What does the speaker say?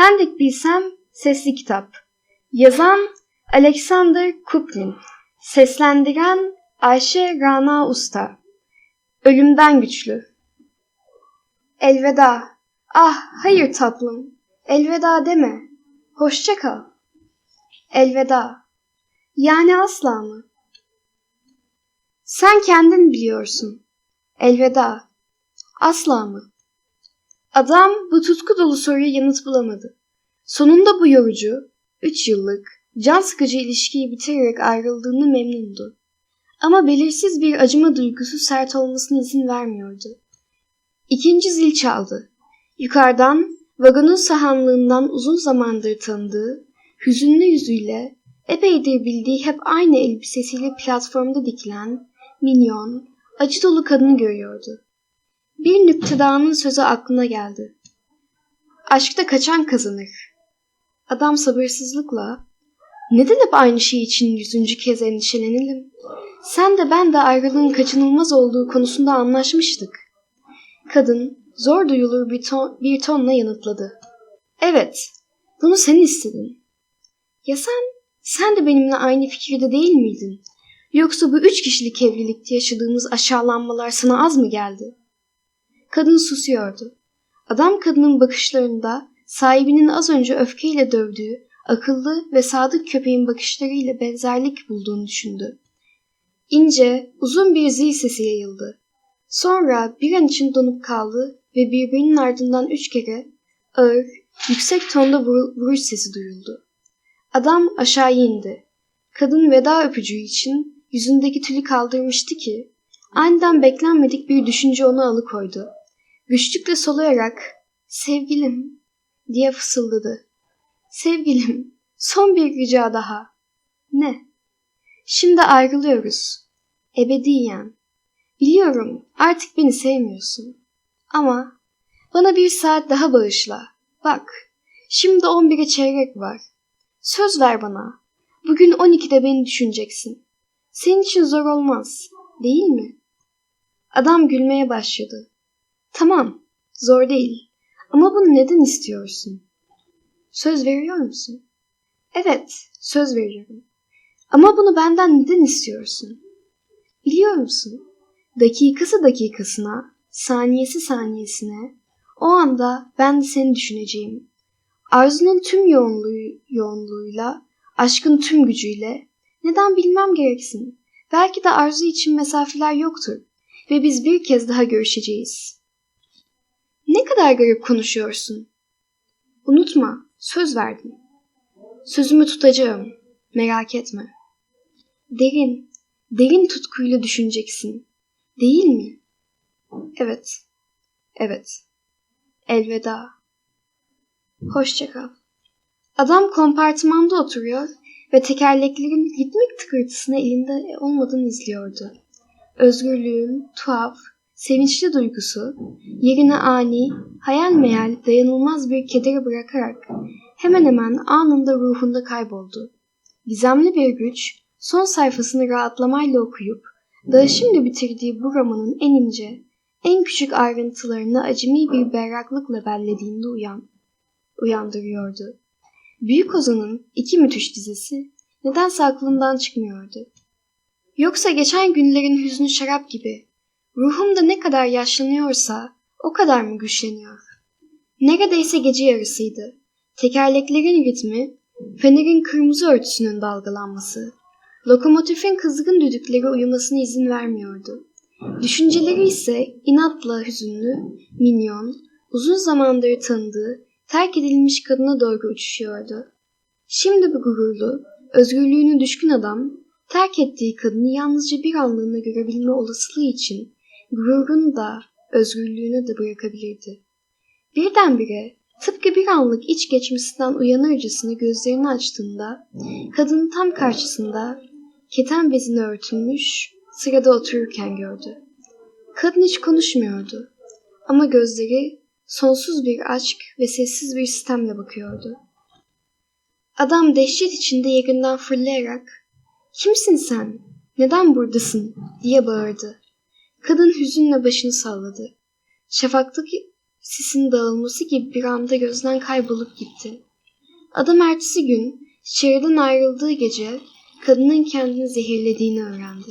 Pendik Bilsem Sesli Kitap. Yazan Alexander Kuplin Seslendiren Ayşe Rana Usta. Ölümden Güçlü. Elveda. Ah hayır tatlım. Elveda deme. Hoşça kal. Elveda. Yani asla mı? Sen kendin biliyorsun. Elveda. Asla mı? Adam bu tutku dolu soruya yanıt bulamadı. Sonunda bu yorucu, üç yıllık, can sıkıcı ilişkiyi bitirerek ayrıldığını memnundu. Ama belirsiz bir acıma duygusu sert olmasına izin vermiyordu. İkinci zil çaldı. Yukarıdan, vagonun sahanlığından uzun zamandır tanıdığı, hüzünlü yüzüyle, epeydir bildiği hep aynı elbisesiyle platformda dikilen, minyon, acı dolu kadını görüyordu. Bir nüktedanın sözü aklına geldi. Aşkta kaçan kazanır. Adam sabırsızlıkla, neden hep aynı şey için yüzüncü kez endişelenelim? Sen de ben de ayrılığın kaçınılmaz olduğu konusunda anlaşmıştık. Kadın zor duyulur bir, ton, bir tonla yanıtladı. Evet, bunu sen istedin. Ya sen, sen de benimle aynı fikirde değil miydin? Yoksa bu üç kişilik evlilikte yaşadığımız aşağılanmalar sana az mı geldi? Kadın susuyordu. Adam kadının bakışlarında sahibinin az önce öfkeyle dövdüğü akıllı ve sadık köpeğin bakışlarıyla benzerlik bulduğunu düşündü. İnce, uzun bir zil sesi yayıldı. Sonra bir an için donup kaldı ve birbirinin ardından üç kere ağır, yüksek tonda vuruş sesi duyuldu. Adam aşağı indi. Kadın veda öpücüğü için yüzündeki tülü kaldırmıştı ki aniden beklenmedik bir düşünce onu alıkoydu. Güçlükle soluyarak sevgilim diye fısıldadı. Sevgilim son bir rica daha. Ne? Şimdi ayrılıyoruz. Ebediyen. Biliyorum artık beni sevmiyorsun. Ama bana bir saat daha bağışla. Bak şimdi on bire çeyrek var. Söz ver bana. Bugün on ikide beni düşüneceksin. Senin için zor olmaz, değil mi? Adam gülmeye başladı. Tamam, zor değil. Ama bunu neden istiyorsun? Söz veriyor musun? Evet, söz veriyorum. Ama bunu benden neden istiyorsun? Biliyor musun? Dakikası dakikasına, saniyesi saniyesine, o anda ben seni düşüneceğim. Arzunun tüm yoğunluğu, yoğunluğuyla, aşkın tüm gücüyle, neden bilmem gereksin. Belki de arzu için mesafeler yoktur ve biz bir kez daha görüşeceğiz. Ne kadar garip konuşuyorsun. Unutma, söz verdim. Sözümü tutacağım, merak etme. Derin, derin tutkuyla düşüneceksin, değil mi? Evet, evet. Elveda. Hoşça kal. Adam kompartımanda oturuyor ve tekerleklerin ritmik tıkırtısını elinde olmadan izliyordu. Özgürlüğün tuhaf, sevinçli duygusu yerine ani, hayal meyal dayanılmaz bir kedere bırakarak hemen hemen anında ruhunda kayboldu. Gizemli bir güç son sayfasını rahatlamayla okuyup daha şimdi bitirdiği bu romanın en ince, en küçük ayrıntılarını acemi bir berraklıkla bellediğinde uyan, uyandırıyordu. Büyük Ozan'ın iki müthiş dizisi nedense aklımdan çıkmıyordu. Yoksa geçen günlerin hüznü şarap gibi ruhumda ne kadar yaşlanıyorsa o kadar mı güçleniyor? Neredeyse gece yarısıydı. Tekerleklerin ritmi, fenerin kırmızı örtüsünün dalgalanması, lokomotifin kızgın düdükleri uyumasına izin vermiyordu. Düşünceleri ise inatla hüzünlü, minyon, uzun zamandır tanıdığı terk edilmiş kadına doğru uçuşuyordu. Şimdi bu gururlu, özgürlüğünü düşkün adam, terk ettiği kadını yalnızca bir anlığına görebilme olasılığı için gururunu da özgürlüğünü de bırakabilirdi. Birdenbire tıpkı bir anlık iç geçmesinden uyanırcasına gözlerini açtığında kadının tam karşısında keten bezine örtülmüş sırada otururken gördü. Kadın hiç konuşmuyordu ama gözleri sonsuz bir aşk ve sessiz bir sistemle bakıyordu. Adam dehşet içinde yerinden fırlayarak ''Kimsin sen? Neden buradasın?'' diye bağırdı. Kadın hüzünle başını salladı. Şafaktaki, sisin dağılması gibi bir anda gözden kaybolup gitti. Adam ertesi gün şehirden ayrıldığı gece kadının kendini zehirlediğini öğrendi.